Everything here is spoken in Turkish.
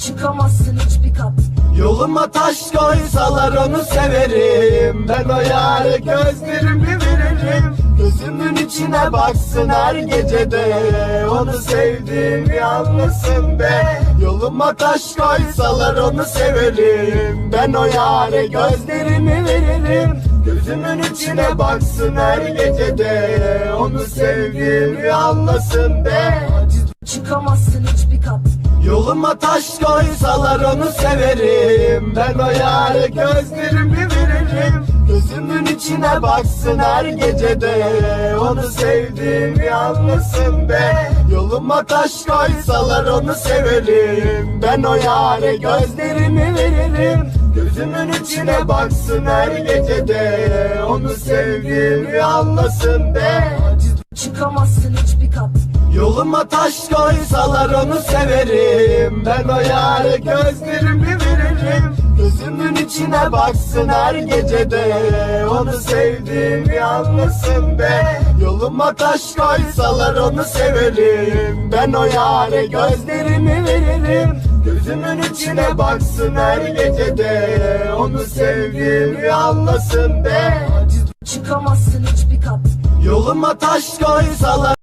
Çıkamazsın hiçbir kat. Yoluma taş koysalar onu severim. Ben o yâre gözlerimi veririm. Gözümün içine baksın her gecede. Onu sevdiğimi anlasın be. Yoluma taş koysalar onu severim. Ben o yâre gözlerimi veririm. Gözümün içine baksın her gecede. Onu sevdiğimi anlasın be Çıkamazsın hiçbir kat. Yoluma taş koysalar onu severim. Ben o yâre gözlerimi veririm. Gözümün içine baksın her gecede. Onu sevdiğimi anlasın be. Yoluma taş koysalar onu severim. Ben o yâre gözlerimi veririm. Gözümün içine baksın her gecede. Onu sevdiğimi anlasın be. Çıkamazsın Yoluma taş koysalar onu severim. Ben o yâre gözlerimi veririm. Gözümün içine baksın her gecede. Onu sevdiğimi anlasın be. Yoluma taş koysalar onu severim. Ben o yâre gözlerimi veririm. Gözümün içine baksın her gecede. Onu sevdiğimi anlasın be. Çıkamazsın hiçbir kat. Yoluma taş koysalar